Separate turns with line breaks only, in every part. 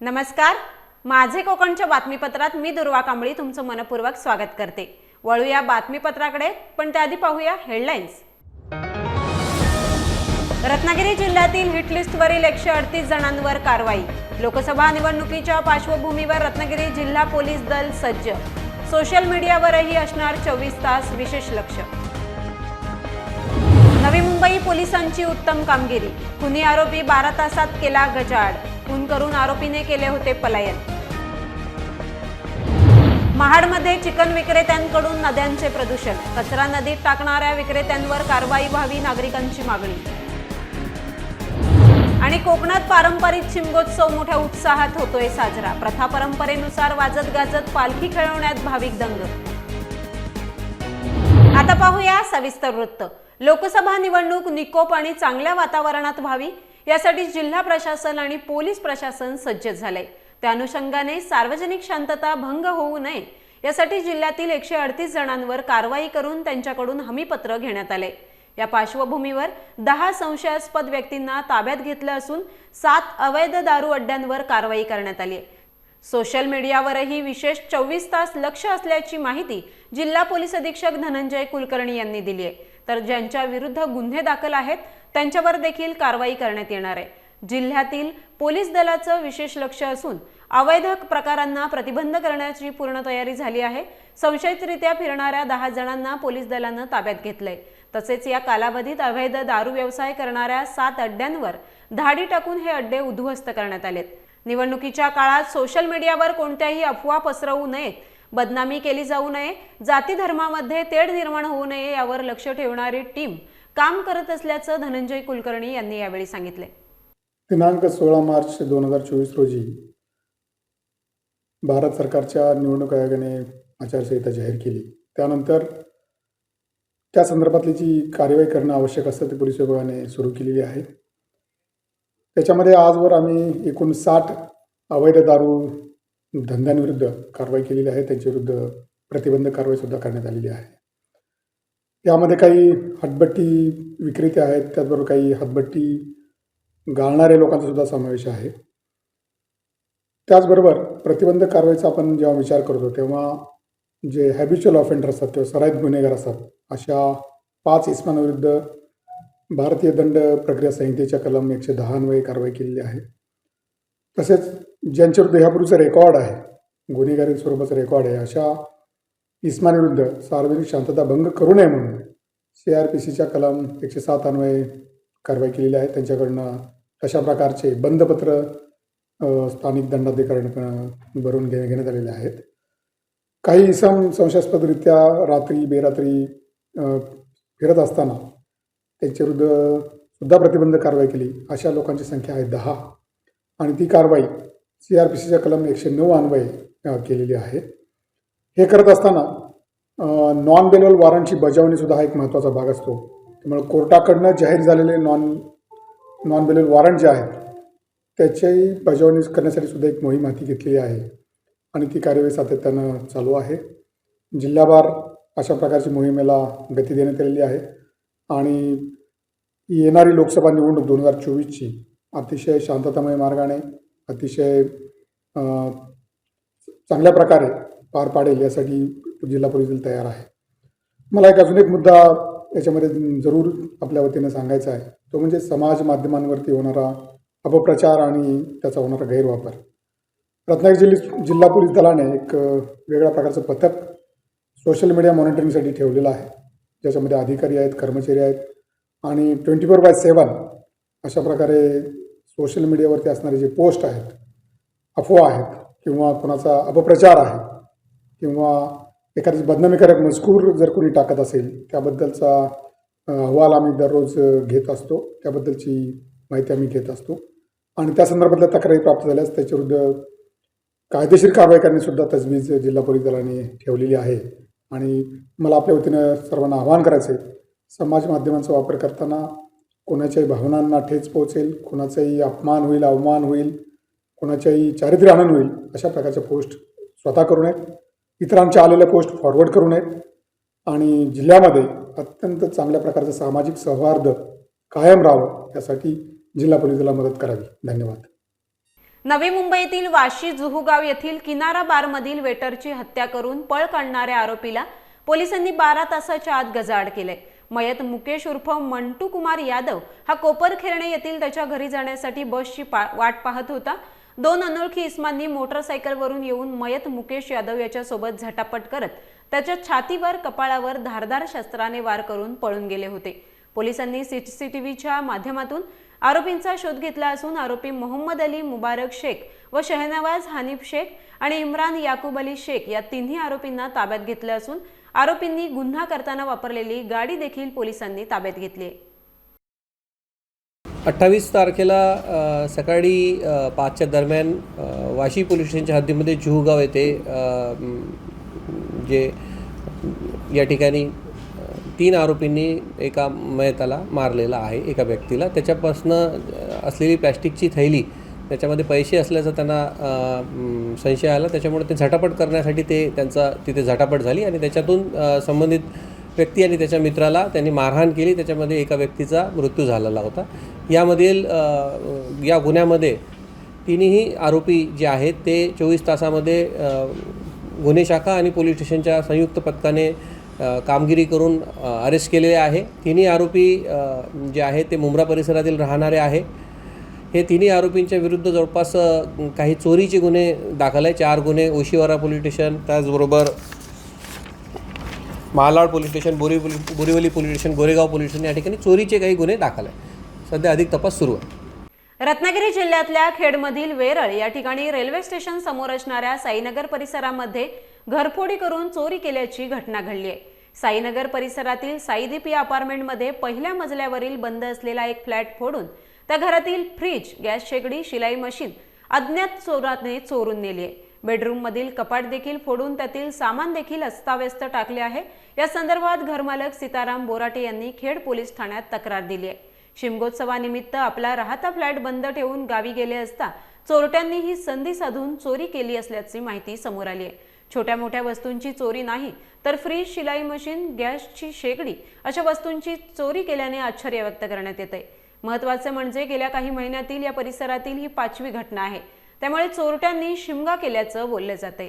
नमस्कार. माझे कोकणच्या बातमीपत्रात मी दुर्वा कांबळी तुमचं मनपूर्वक स्वागत करते. वळूया बातमीपत्राकडे पण त्याआधी पाहूया हेडलाईन्स. रत्नागिरी जिल्ह्यातील हिटलिस्टवरील एकशे अडतीस जणांवर कारवाई. लोकसभा निवडणुकीच्या पार्श्वभूमीवर रत्नागिरी जिल्हा पोलीस दल सज्ज. सोशल मीडियावरही असणार चोवीस तास विशेष लक्ष. नवी मुंबई पोलिसांची उत्तम कामगिरी. खुनी आरोपी बारा तासात केला गजाआड. खून करून आरोपीने केले होते पलायन. महाडमध्ये चिकन विक्रेत्यांकडून नद्यांचे प्रदूषण. कचरा नदीत टाकणाऱ्या विक्रेत्यांवर कारवाई व्हावी नागरिकांची मागणी. आणि कोकणात पारंपरिक शिमगोत्सव मोठ्या उत्साहात होतोय साजरा. प्रथा परंपरेनुसार वाजत गाजत पालखी खेळवण्यात भाविक दंग. आता पाहूया सविस्तर वृत्त. लोकसभा निवडणूक निकोप आणि चांगल्या वातावरणात व्हावी यासाठी जिल्हा प्रशासन आणि पोलीस प्रशासन सज्ज झाले त्या अनुषंगाने सार्वजनिक शांतता भंग होऊ नये. यासाठी जिल्ह्यातील एकशे अडतीस जणांवर कारवाई करून त्यांच्याकडून हमीपत्र घेण्यात आले. या पार्श्वभूमीवर दहा संशयास्पद व्यक्तींना ताब्यात घेतलं असून सात अवैध दारू अड्ड्यांवर कारवाई करण्यात आली आहे. सोशल मीडियावरही विशेष चोवीस तास लक्ष असल्याची माहिती जिल्हा पोलीस अधीक्षक धनंजय कुलकर्णी यांनी दिली आहे. तर ज्यांच्या विरुद्ध गुन्हे दाखल आहेत त्यांच्यावर देखील कारवाई करण्यात येणार आहे. जिल्ह्यातील पोलीस दलाचं विशेष लक्ष असून अवैध प्रकारांना प्रतिबंध करण्याची पूर्ण तयारी झाली आहे. संशयितरित्या फिरणाऱ्या दहा जणांना पोलीस दलानं ताब्यात घेतलंय. तसेच या कालावधीत अवैध दारू व्यवसाय करणाऱ्या सात अड्ड्यांवर धाडी टाकून हे अड्डे उद्ध्वस्त करण्यात आलेत. निवडणुकीच्या काळात सोशल मीडियावर कोणत्याही अफवा पसरवू नयेत. बदनामी केली जाऊ नये. जाती धर्मामध्ये तेढ निर्माण होऊ नये यावर लक्ष ठेवणारी टीम काम करत असल्याचं धनंजय कुलकर्णी यांनी यावेळी सांगितले.
दिनांक सोळा मार्च दोन हजार चोवीस रोजी भारत सरकारच्या निवडणूक आयोगाने आचारसंहिता जाहीर केली. त्यानंतर त्या संदर्भातली जी कार्यवाही करणं आवश्यक असतं ते पोलीस विभागाने सुरू केलेली आहे. त्याच्यामध्ये आजवर आम्ही एकूण साठ अवैध दारू धंद्यांविरुद्ध कारवाई केलेली आहे. त्यांच्याविरुद्ध प्रतिबंधक कारवाईसुद्धा करण्यात आलेली आहे. यामध्ये काही हटबट्टी विक्रेते आहेत त्याचबरोबर काही हतबट्टी गाळणाऱ्या लोकांचा सुद्धा समावेश आहे. त्याचबरोबर प्रतिबंधक कारवाईचा आपण जेव्हा विचार करतो तेव्हा जे हॅबिच्युअल ऑफेंडर असतात किंवा सराईत गुन्हेगार असतात अशा पाच इस्मांविरुद्ध भारतीय दंड प्रक्रिया संहितेच्या कलम एकशे दहान्वये कारवाई केलेली आहे. तसेच ज्यांच्याविरुद्ध ह्यापूर्वीचं रेकॉर्ड आहे गुन्हेगारी स्वरूपाचं रेकॉर्ड आहे अशा इस्माविरुद्ध सार्वजनिक शांतता भंग करू नये म्हणून सी आर पी सीच्या कलम एकशे सात अन्वये कारवाई केलेली आहे. त्यांच्याकडनं तशा प्रकारचे बंदपत्र स्थानिक दंडाधिकाऱ्यांकडनं भरून घे घेण्यात आलेले आहेत. काही इसम संशयास्पदरित्या रात्री बेरात्री फिरत असताना त्यांच्याविरुद्ध सुद्धा प्रतिबंध कारवाई केली. अशा लोकांची संख्या आहे दहा. आणि ती कारवाई सी आर पी सीच्या कलम एकशे नऊ अन्वये केलेली आहे. हे करत असताना नॉन बेलवल वॉरंटची बजावणीसुद्धा हा एक महत्त्वाचा भाग असतो. त्यामुळे कोर्टाकडनं जाहीर झालेले नॉन नॉन बेलेबल वॉरंट जे आहेत त्याची बजावणी करण्यासाठी सुद्धा एक मोहीम हाती घेतलेली आहे. आणि ती कार्यवाही सातत्यानं चालू आहे. जिल्हाभार अशा प्रकारची मोहिमेला गती देण्यात आलेली आहे. आणि येणारी लोकसभा निवडणूक दोन हजार चोवीसची अतिशय शांततामय मार्गाने अतिशय चांगल्या प्रकारे पार पाडेल यासाठी जिल्हा परिषद तयार आहे. मला एक अजून एक मुद्दा याच्यामध्ये जरूर आपल्या वतीनं सांगायचा आहे. तो म्हणजे समाज माध्यमांवरती होणारा अपप्रचार आणि त्याचा होणारा गैरवापर. रत्नागिरी जिल्ही जिल्हा पोलीस दलाने एक वेगळ्या प्रकारचं पथक सोशल मीडिया मॉनिटरिंगसाठी ठेवलेलं आहे. ज्याच्यामध्ये अधिकारी आहेत कर्मचारी आहेत आणि ट्वेंटी फोर बाय सेवन अशा प्रकारे सोशल मीडियावरती असणारे जे पोस्ट आहेत अफवा आहेत किंवा कोणाचा अपप्रचार आहे किंवा एखादी बदनामीकारक मजकूर जर कोणी टाकत असेल त्याबद्दलचा अहवाल आम्ही दररोज घेत असतो. त्याबद्दलची माहिती आम्ही घेत असतो. आणि त्या संदर्भातल्या तक्रारी प्राप्त झाल्यास त्याच्याविरुद्ध कायदेशीर कारवाई करण्यासुद्धा तजवीज जिल्हा पोलीस दलाने ठेवलेली आहे. आणि मला आपल्या वतीनं सर्वांना आवाहन करायचं आहे समाज माध्यमांचा वापर करताना कोणाच्याही भावनांना ठेच पोहोचेल कोणाचाही अपमान होईल अवमान होईल कोणाच्याही चारित्र्य आनंद होईल अशा प्रकारच्या पोस्ट स्वतः करू नयेत. इतरांच्या आलेल्या पोस्ट फॉरवर्ड करू नयेत. आणि जिल्ह्यामध्ये अत्यंत चांगल्या प्रकारचं सामाजिक सौहार्द कायम राहावं यासाठी जिल्हा पोलीस मदत करावी. धन्यवाद.
नवी मुंबईतील वाशी जुहुगाव येथील किनारा बारमधील वेटरची हत्या करून पळ काढणाऱ्या आरोपीला पोलिसांनी बारा तासाच्या आत गजाआड केले. मयत मुकेश उर्फ मंटू कुमार यादव हा कोपरखेरणे येथील त्याच्या घरी जाण्यासाठी बसची पा- वाट पाहत होता. दोन अनोळखी इस्मांनी मोटरसायकलवरून येऊन मयत मुकेश यादव याच्यासोबत झटापट करत त्याच्या छातीवर कपाळावर धारदार शस्त्राने वार करून पळून गेले होते. पोलिसांनी सीसीटीव्हीच्या माध्यमातून आरोपींचा शोध घेतला असून आरोपी मोहम्मद अली मुबारक शेख व शहनवाज हानिफ शेख आणि इम्रान याकूब अली शेख या तिन्ही आरोपींना ताब्यात घेतले असून आरोपींनी गुन्हा करताना वापरलेली गाडी देखील पोलिसांनी ताब्यात घेतली आहे.
अठ्ठावीस तारखेला सकाळी पाचच्या दरम्यान वाशी पोलीस स्टेशनच्या हद्दीमध्ये जुहगाव येथे जे या ठिकाणी तीन आरोपींनी एका मयताला मारलेला आहे एका व्यक्तीला. त्याच्यापासनं असलेली प्लॅस्टिकची थैली त्याच्यामध्ये पैसे असल्याचा त्यांना संशय आला. त्याच्यामुळे ते झटापट करण्यासाठी ते त्यांचा तिथे झटापट झाली आणि त्याच्यातून संबंधित व्यक्ती आणि त्याच्या मित्राला त्यांनी मारहाण केली. त्याच्यामध्ये एका व्यक्तीचा मृत्यू झालेला होता. यामधील या गुन्ह्यामध्ये तिन्ही आरोपी जे आहेत ते चोवीस तासामध्ये गुन्हे शाखा आणि पोलीस स्टेशनच्या संयुक्त पथकाने कामगिरी करून अरेस्ट केलेले आहे. तिन्ही आरोपी जे आहेत ते मुंब्रा परिसरातील राहणारे आहे. हे तिन्ही आरोपींच्या विरुद्ध जवळपास काही चोरीचे गुन्हे दाखल आहे. चार गुन्हे ओशिवारा पोलीस स्टेशन त्याचबरोबर Malad police station Bori Borivali police station Goregaon police station या ठिकाणी चोरीचे काही गुन्हे दाखल आहे सध्या अधिक तपास सुरू आहे.
रत्नागिरी जिल्ह्यातल्या खेडमधील वेरळ या ठिकाणी रेल्वे स्टेशन समोर असणाऱ्या साईनगर परिसरामध्ये घरफोडी करून चोरी केल्याची घटना घडली आहे. साईनगर परिसरातील साईदीप या अपार्टमेंटमध्ये पहिल्या मजल्यावरील बंद असलेला एक फ्लॅट फोडून त्या घरातील फ्रीज गॅस शेगडी शिलाई मशीन अज्ञात चोराने चोरून नेली आहे. बेडरूममधील कपाट देखील फोडून त्यातील सामान देखील अस्ताव्यस्त टाकले आहे. या संदर्भात घरमालक सीताराम बोराटे यांनी खेड पोलीस ठाण्यात तक्रार दिली आहे. शिमगोत्सवानिमित्त आपला राहता फ्लॅट बंद ठेवून गावी गेले असता चोरट्यांनी ही संधी साधून चोरी केली असल्याची माहिती समोर आली आहे. छोट्या मोठ्या वस्तूंची चोरी नाही तर फ्रीज शिलाई मशीन गॅसची शेगडी अशा वस्तूंची चोरी केल्याने आश्चर्य व्यक्त करण्यात येत आहे महत्वाचं म्हणजे गेल्या काही महिन्यातील या परिसरातील ही पाचवी घटना आहे. त्यामुळे चोरट्यांनी शिमगा केल्याचं बोललं जाते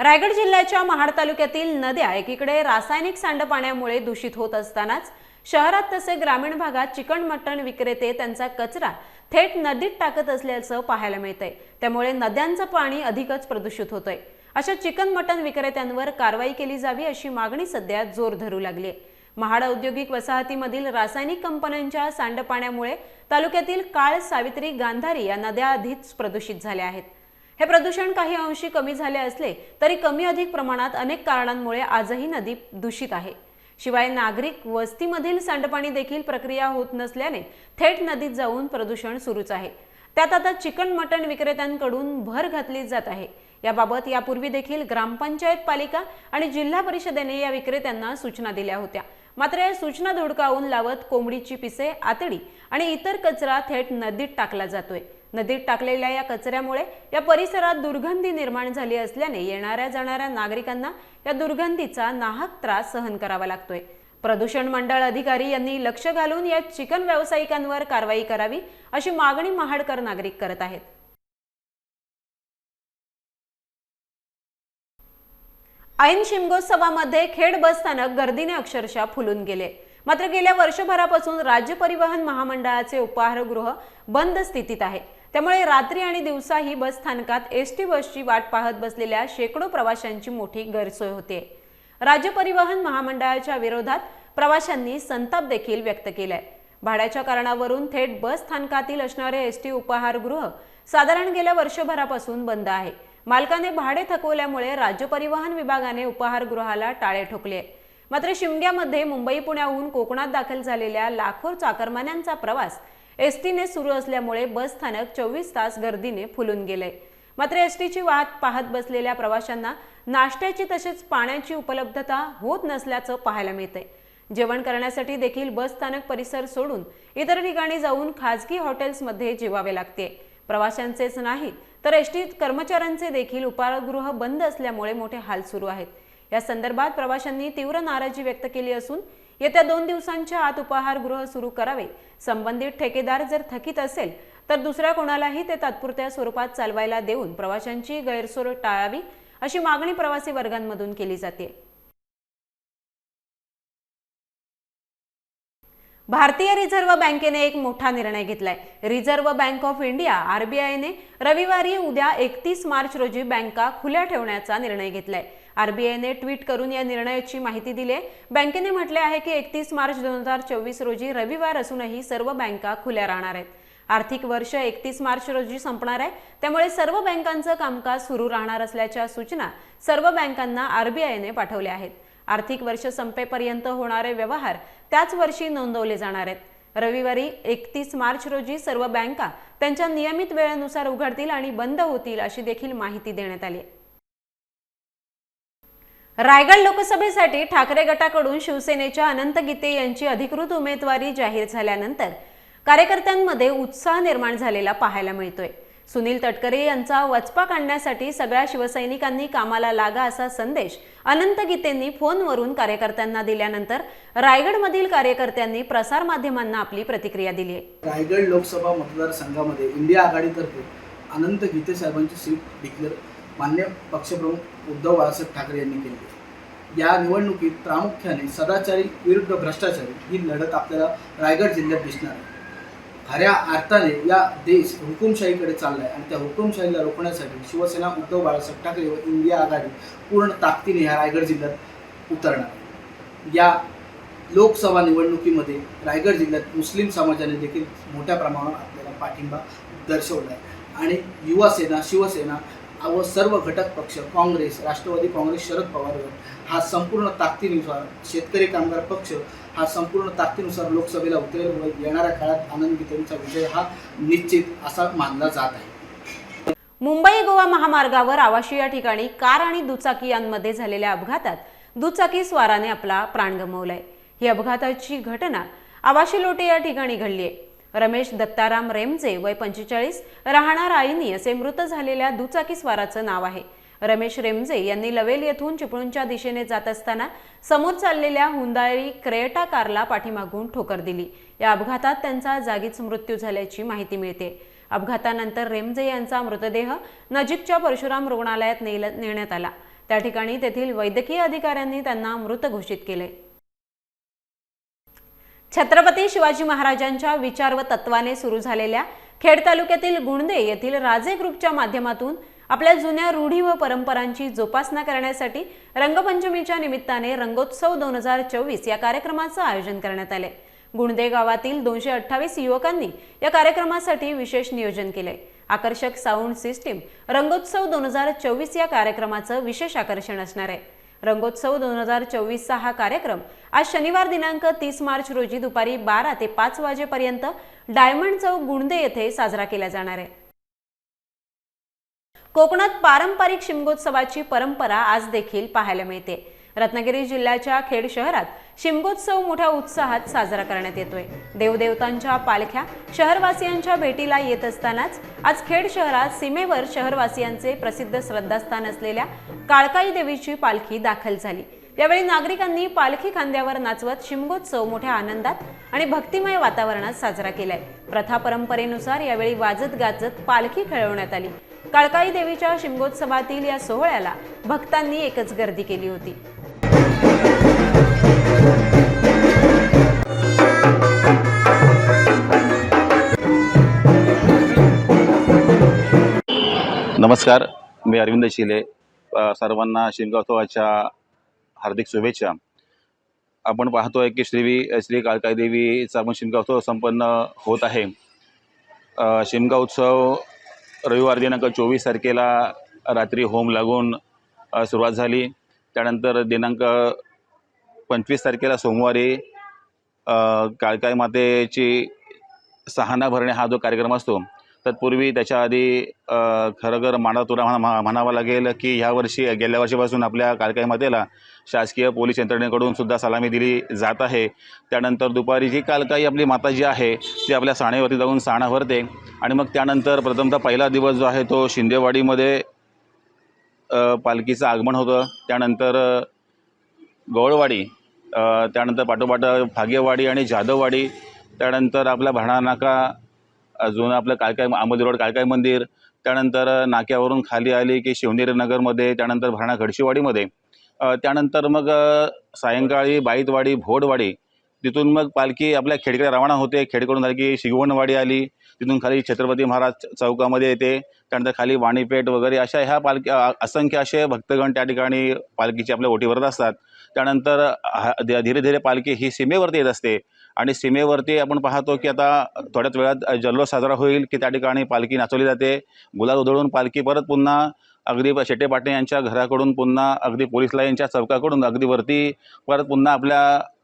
रायगड जिल्ह्याच्या महाड तालुक्यातील नद्या एकीकडे रासायनिक सांडपाण्यामुळे दूषित होत असतानाच शहरात तसे ग्रामीण भागात चिकन मटण विक्रेते त्यांचा कचरा थेट नदीत टाकत असल्याचं पाहायला मिळतंय. त्यामुळे नद्यांचं पाणी अधिकच प्रदूषित होतंय. अशा चिकन मटण विक्रेत्यांवर कारवाई केली जावी अशी मागणी सध्या जोर धरू लागली आहे महाड औद्योगिक वसाहतीमधील रासायनिक कंपन्यांच्या सांडपाण्यामुळे तालुक्यातील काळ सावित्री गांधारी या नद्या आधीच प्रदूषित झाल्या आहेत. हे प्रदूषण काही अंशी कमी झाले असले तरी कमी अधिक प्रमाणात अनेक कारणांमुळे आजही नदी दूषित आहे. शिवाय नागरिक वस्तीमधील सांडपाणी देखील प्रक्रिया होत नसल्याने थेट नदीत जाऊन प्रदूषण सुरूच आहे. त्यात आता चिकन मटण विक्रेत्यांकडून भर घातली जात आहे. याबाबत यापूर्वी देखील ग्रामपंचायत पालिका आणि जिल्हा परिषदेने या विक्रेत्यांना सूचना दिल्या होत्या. मात्र या सूचना धुडकावून लावत कोंबडीची पिसे आतडी आणि इतर कचरा थेट नदीत टाकला जातोय. नदीत टाकलेल्या या कचऱ्यामुळे या परिसरात दुर्गंधी निर्माण झाली असल्याने येणाऱ्या जाणाऱ्या नागरिकांना या दुर्गंधीचा नाहक त्रास सहन करावा लागतोय. प्रदूषण मंडळ अधिकारी यांनी लक्ष घालून या चिकन व्यावसायिकांवर कारवाई करावी अशी मागणी महाडकर नागरिक करत आहेत. ऐन शिमगोत्सवामध्ये खेड बस स्थानक गर्दीने अक्षरशः फुलून गेले. मात्र गेल्या वर्षभरापासून राज्य परिवहन महामंडळाचे उपाहारगृह बंद स्थितीत आहे. त्यामुळे रात्री आणि दिवसाही बस स्थानकात एस टी बसची वाट पाहत बसलेल्या शेकडो प्रवाशांची मोठी गैरसोय होते. राज्य परिवहन महामंडळाच्या विरोधात प्रवाशांनी संताप देखील व्यक्त केलाय. भाड्याच्या कारणावरून थेट बस स्थानकातील असणारे एस टी उपाहारगृह साधारण गेल्या वर्षभरापासून बंद आहे. मालकाने भाडे थकवल्यामुळे राज्य परिवहन विभागाने उपाहारगृहाला टाळे ठोकले. मात्र शिमग्यामध्ये मुंबई पुण्याहून कोकणात दाखल झालेल्या लाखो चाकरमान्यांचा प्रवास एसटीने सुरू असल्यामुळे बस स्थानक चोवीस तास गर्दीने फुलून गेले. मात्र एसटीची वाहत वाट पाहत बसलेल्या प्रवाशांना नाश्त्याची तसेच पाण्याची उपलब्धता होत नसल्याचं पाहायला मिळतंय. जेवण करण्यासाठी देखील बस स्थानक परिसर सोडून इतर ठिकाणी जाऊन खाजगी हॉटेल्समध्ये जेवावे लागते. प्रवाशांचेच नाही तर एस टी कर्मचाऱ्यांचे देखील उपाहारगृह बंद असल्यामुळे मोठे हाल सुरू आहेत. या संदर्भात प्रवाशांनी तीव्र नाराजी व्यक्त केली असून येत्या दोन दिवसांच्या आत उपाहारगृह सुरू करावे. संबंधित ठेकेदार जर थकीत असेल तर दुसऱ्या कोणालाही ते तात्पुरत्या स्वरूपात चालवायला देऊन प्रवाशांची गैरसोय टाळावी अशी मागणी प्रवासी वर्गांमधून केली जाते. भारतीय रिझर्व्ह बँकेने एक मोठा निर्णय घेतलाय. रिझर्व्ह बँक ऑफ इंडिया आरबीआयने रविवारी उद्या एकतीस मार्च रोजी बँका खुल्या ठेवण्याचा निर्णय घेतलाय. आरबीआयने ट्विट करून या निर्णयाची माहिती दिली आहे बँकेने म्हटले आहे की एकतीस मार्च दोन हजार चोवीस रोजी रविवार असूनही सर्व बँका खुल्या राहणार आहेत. आर्थिक वर्ष एकतीस मार्च रोजी संपणार आहे. त्यामुळे सर्व बँकांचं कामकाज सुरू राहणार असल्याच्या सूचना सर्व बँकांना आरबीआयने पाठवल्या आहेत. आर्थिक वर्ष संपेपर्यंत होणारे व्यवहार त्याच वर्षी नोंदवले जाणार आहेत रविवारी एकतीस मार्च रोजी सर्व बँका त्यांच्या नियमित वेळेनुसार उघडतील आणि बंद होतील अशी देखील माहिती देण्यात आली आहे. रायगड लोकसभेसाठी ठाकरे गटाकडून शिवसेनेच्या अनंत गीते यांची अधिकृत उमेदवारी जाहीर झाल्यानंतर कार्यकर्त्यांमध्ये उत्साह निर्माण झालेला पाहायला मिळतोय सुनील तटकरे यांचा वचपा काढण्यासाठी सगळ्या शिवसैनिकांनी कामाला लागा असा संदेश अनंत गीतेंनी फोनवरून कार्यकर्त्यांना दिल्यानंतर रायगडमधील कार्यकर्त्यांनी प्रसारमाध्यमांना आपली प्रतिक्रिया दिली आहे.
रायगड लोकसभा मतदारसंघामध्ये इंडिया आघाडीतर्फे अनंत गीते साहेबांची सीट डिक्लेअर मान्य पक्षप्रमुख उद्धव बाळासाहेब ठाकरे यांनी केली या निवडणुकीत प्रामुख्याने सदाचारी विरुद्ध भ्रष्टाचारी ही लढत आपल्याला रायगड जिल्ह्यात दिसणार आहे. खऱ्या अर्थाने या देश हुकुमशाहीकडे चाललाय आणि त्या हुकुमशाहीला रोखण्यासाठी शिवसेना उद्धव बाळासाहेब ठाकरे व इंडिया आघाडी पूर्ण ताकदीने ह्या रायगड जिल्ह्यात उतरणार या लोकसभा निवडणुकीमध्ये रायगड जिल्ह्यात मुस्लिम समाजाने देखील मोठ्या प्रमाणावर आपल्याला पाठिंबा दर्शवला आहे आणि युवा सेना शिवसेना व सर्व घटक पक्ष काँग्रेस राष्ट्रवादी काँग्रेस शरद पवार गट हा संपूर्ण ताकदीनुसार शेतकरी कामगार पक्ष हा संपूर्ण ताकदीनुसार लोकसभेला उतरेल. व येणाऱ्या काळात आनंद गीतेंचा विजय हा निश्चित असा मानला जात आहे.
मुंबई गोवा महामार्गावर आवाशी या ठिकाणी कार आणि दुचाकी यांमध्ये झालेल्या अपघातात दुचाकी स्वाराने आपला प्राण गमावलाय. ही अपघाताची घटना आवाशी लोटे या ठिकाणी घडली आहे. रमेश दत्ताराम रेमजे वय पंचेचाळीस राहणार आईनी असे मृत झालेल्या दुचाकी स्वाराचं नाव आहे. रमेश रेमजे यांनी लवेल येथून चिपळूणच्या दिशेने जात असताना समोर चाललेल्या हुंदाई क्रेटा कारला पाठीमागून ठोकर दिली. या अपघातात त्यांचा जागीच मृत्यू झाल्याची माहिती मिळते. अपघातानंतर रेमजे यांचा मृतदेह नजीकच्या परशुराम रुग्णालयात नेण्यात आला. त्या ठिकाणी तेथील वैद्यकीय अधिकाऱ्यांनी त्यांना मृत घोषित केले. छत्रपती शिवाजी महाराजांच्या विचार व तत्वाने सुरू झालेल्या खेड तालुक्यातील गुणदे येथील राजे ग्रुपच्या माध्यमातून आपल्या जुन्या रूढी व परंपरांची जोपासना करण्यासाठी रंगपंचमीच्या निमित्ताने रंगोत्सव दोन हजार चोवीस या कार्यक्रमाचं आयोजन करण्यात आले. गुणदे गावातील दोनशे अठ्ठावीस युवकांनी या कार्यक्रमासाठी विशेष नियोजन केले. आकर्षक साऊंड सिस्टीम रंगोत्सव दोन हजार चोवीस या कार्यक्रमाचं विशेष आकर्षण असणार आहे. रंगोत्सव दोन हजार चोवीसचा हा कार्यक्रम आज शनिवार दिनांक तीस मार्च रोजी दुपारी बारा ते पाच वाजेपर्यंत डायमंड चौक गुणदे येथे साजरा केला जाणार आहे. कोकणात पारंपरिक शिमगोत्सवाची परंपरा आज देखील पाहायला मिळते. रत्नागिरी जिल्ह्याच्या खेड शहरात शिमगोत्सव मोठ्या उत्साहात साजरा करण्यात येतोय. देवदेवतांच्या पालख्या शहरवासियांच्या भेटीला येत असतानाच आज खेड शहरात सीमेवर शहरवासियांचे प्रसिद्ध श्रद्धास्थान असलेल्या काळकाई देवीची पालखी दाखल झाली. यावेळी नागरिकांनी पालखी खांद्यावर नाचवत शिमगोत्सव मोठ्या आनंदात आणि भक्तिमय वातावरणात साजरा केलाय. प्रथा परंपरेनुसार यावेळी वाजत गाजत पालखी खेळवण्यात आली. काळकाई देवीच्या शिमगोत्सवातील या सोहळ्याला भक्तांनी एकच गर्दी केली होती.
नमस्कार मी अरविंद शिले सर्वांना शिमगोत्सवाच्या हार्दिक शुभेच्छा. आपण पाहतोय की श्री श्री काळकाई देवीचा पण शिमगोत्सव संपन्न होत आहे. शिमगा उत्सव रविवार दिनांक चोवीस तारखेला रात्री होम लागून सुरुवात झाली. त्यानंतर दिनांक पंचवीस तारखेला सोमवारी काळकाई मातेची सहाना भरणे हा जो कार्यक्रम असतो तत्पूर्वी त्याच्या आधी खरंखर खरं मानातुरा म्हणा म्हणा- म्हणावं लागेल की ह्या वर्षी गेल्या वर्षीपासून आपल्या कालकाईमध्येला शासकीय पोलीस यंत्रणेकडून सुद्धा सलामी दिली जात आहे. त्यानंतर दुपारी जी कालकाई आपली माता जी आहे ती आपल्या साणेवरती जाऊन साणा भरते. आणि मग त्यानंतर प्रथमतः पहिला दिवस जो आहे तो शिंदेवाडीमध्ये पालखीचं आगमन होतं. त्यानंतर गवळवाडी त्यानंतर पाठोपाठ फागेवाडी आणि जाधववाडी. त्यानंतर आपला भरणानाका अजून आपलं काळकाय आंबोली रोड काळकाय मंदिर त्यानंतर नाक्यावरून खाली आली की शिवनेरी नगरमध्ये त्यानंतर भरणा घडशीवाडीमध्ये त्यानंतर मग सायंकाळी बाईतवाडी भोडवाडी तिथून मग पालखी आपल्या खेडकडे रवाना होते. खेडकडून झाली की शिगवणवाडी आली तिथून खाली छत्रपती महाराज चौकामध्ये येते. त्यानंतर खाली वाणीपेठ वगैरे अशा ह्या पालखी असंख्य असे भक्तगण त्या ठिकाणी पालखीची आपल्या ओटी भरत असतात. त्यानंतर धीरे धीरे पालखी ही सीमेवरती येत असते. आणि सीमेवरती आपण पाहतो की आता थोड्याच वेळात जल्लोष साजरा होईल की त्या ठिकाणी पालखी नाचवली जाते. गुलाल उधळून पालखी परत पुन्हा अगदी शेटे पाटणे यांच्या घराकडून पुन्हा अगदी पोलीस लाईनच्या चौकाकडून अगदी वरती परत पुन्हा आपल्या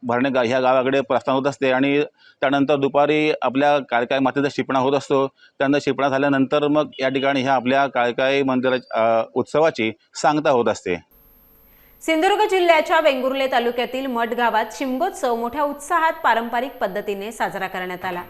भरणे गा ह्या गावाकडे प्रस्थान होत असते आणि त्यानंतर दुपारी आपल्या काळकाय मातेचा शिपणा होत असतो. त्यानंतर शिपणा झाल्यानंतर मग या ठिकाणी ह्या आपल्या काळकाई मंदिरा उत्सवाची सांगता होत असते.
सिंधुदुर्ग जिल्ह्याच्या वेंगुर्ले तालुक्यातील मठ गावात शिमगोत्सव मोठ्या उत्साहात पारंपरिक पद्धतीने साजरा करण्यात आला.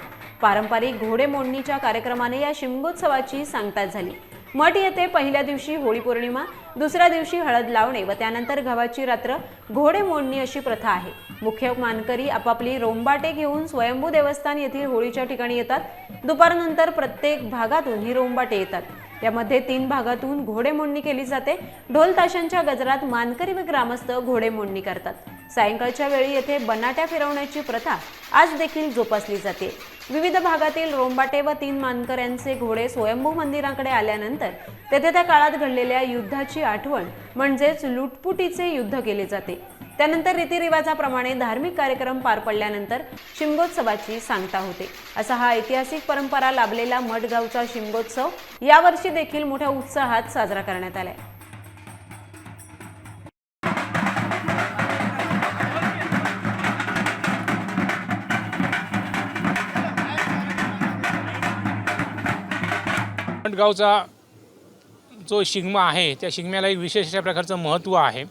पारंपरिक घोडेमोडणीच्या कार्यक्रमाने या शिमगोत्सवाची सांगता झाली. मठ येथे पहिल्या दिवशी होळी पौर्णिमा दुसऱ्या दिवशी हळद लावणे व त्यानंतर गव्हाची रात्र घोडे मोडणी अशी प्रथा आहे. मुख्य मानकरी आपापली रोंबाटे घेऊन स्वयंभू देवस्थान येथील होळीच्या ठिकाणी येतात. दुपारनंतर प्रत्येक भागातून ही रोंबाटे येतात. यामध्ये तीन भागातून घोडेमोडणी केली जाते. ढोल ताशांच्या गजरात मानकरी व ग्रामस्थ घोडेमोडणी करतात. सायंकाळच्या वेळी येथे बनाट्या फिरवण्याची प्रथा आज देखील जोपासली जाते. विविध भागातील रोंबाटे व तीन मानकऱ्यांचे घोडे स्वयंभू मंदिराकडे आल्यानंतर तेथे त्या काळात घडलेल्या युद्धाची आठवण म्हणजेच लुटपुटीचे युद्ध केले जाते. त्यानंतर रीतिरिवाजाप्रमाणे धार्मिक कार्यक्रम पार पडल्यानंतर शिमगोत्सवाची सांगता होते. असा हा ऐतिहासिक परंपरा लाभलेला मठगावचा शिमगोत्सव यावर्षी देखील मोठ्या उत्साहात साजरा करण्यात आलाय.
मठगावचा जो शिगमा आहे त्या शिगम्याला एक विशेष अशा प्रकारचं महत्त्व आहे.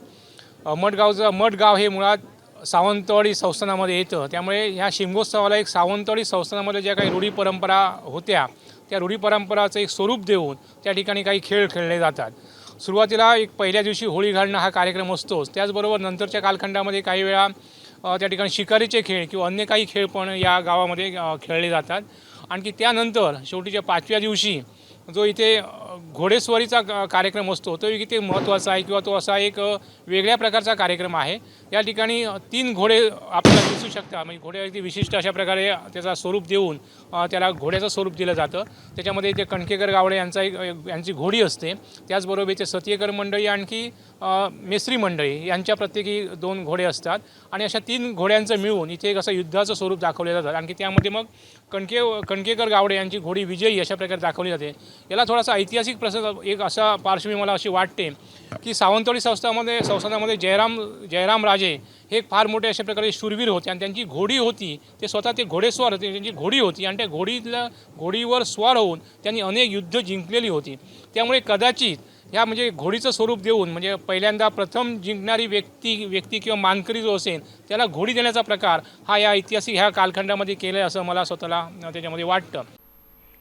मठगावचं मठगाव हे मुळात सावंतवाडी संस्थानामध्ये येतं. त्यामुळे ह्या शिमगोत्सवाला एक सावंतवाडी संस्थानामध्ये ज्या काही रूढी परंपरा होत्या त्या रूढी परंपराचं एक स्वरूप देऊन त्या ठिकाणी काही खेळ खेळले जातात. सुरुवातीला एक पहिल्या दिवशी होळी घालणं हा कार्यक्रम असतोच. त्याचबरोबर नंतरच्या कालखंडामध्ये काही वेळा त्या ठिकाणी शिकारीचे खेळ किंवा अन्य काही खेळ पण या गावामध्ये खेळले जातात. आणखी त्यानंतर शेवटीच्या पाचव्या दिवशी जो इथे घोडेस्वारीचा कार्यक्रम असतो. तो किती महत्त्वाचा आहे किंवा तो असा एक वेगळ्या प्रकारचा कार्यक्रम आहे. या ठिकाणी तीन घोडे आपल्याला दिसू शकतात. म्हणजे घोडे अगदी विशिष्ट अशा प्रकारे त्याचा स्वरूप देऊन त्याला घोड्याचं स्वरूप दिलं जातं. त्याच्यामध्ये इथे कणकेकर गावडे यांचा एक यांची घोडी असते. त्याचबरोबर इथे सत्यकर मंडळी आणखी मेसरी मंडळी यांच्या प्रत्येकी दोन घोडे असतात. आणि अशा तीन घोड्यांचं मिळून इथे एक असं युद्धाचं स्वरूप दाखवले जातात आणखी त्यामध्ये मग कणके कणकेकर गावडे यांची घोडी विजयी अशा प्रकारे दाखवली जाते. याला थोडासा ऐतिहासिक ऐतिहासिक प्रसंग एक असा पार्श्वभूमी मला अशी वाटते की सावंतवाडी संस्थामध्ये संस्थानामध्ये जयराम जयराम राजे हे एक फार मोठे अशा प्रकारे शूरवीर होते आणि त्यांची घोडी होती ते स्वतः ते घोडेस्वार होते त्यांची घोडी होती आणि त्या घोडीतल्या घोडीवर स्वार होऊन त्यांनी अनेक युद्ध जिंकलेली होती. त्यामुळे कदाचित ह्या म्हणजे घोडीचं स्वरूप देऊन म्हणजे पहिल्यांदा प्रथम जिंकणारी व्यक्ती व्यक्ती किंवा मानकरी जो असेल त्याला घोडी देण्याचा प्रकार हा या ऐतिहासिक ह्या कालखंडामध्ये केला आहे असं मला स्वतःला त्याच्यामध्ये वाटतं.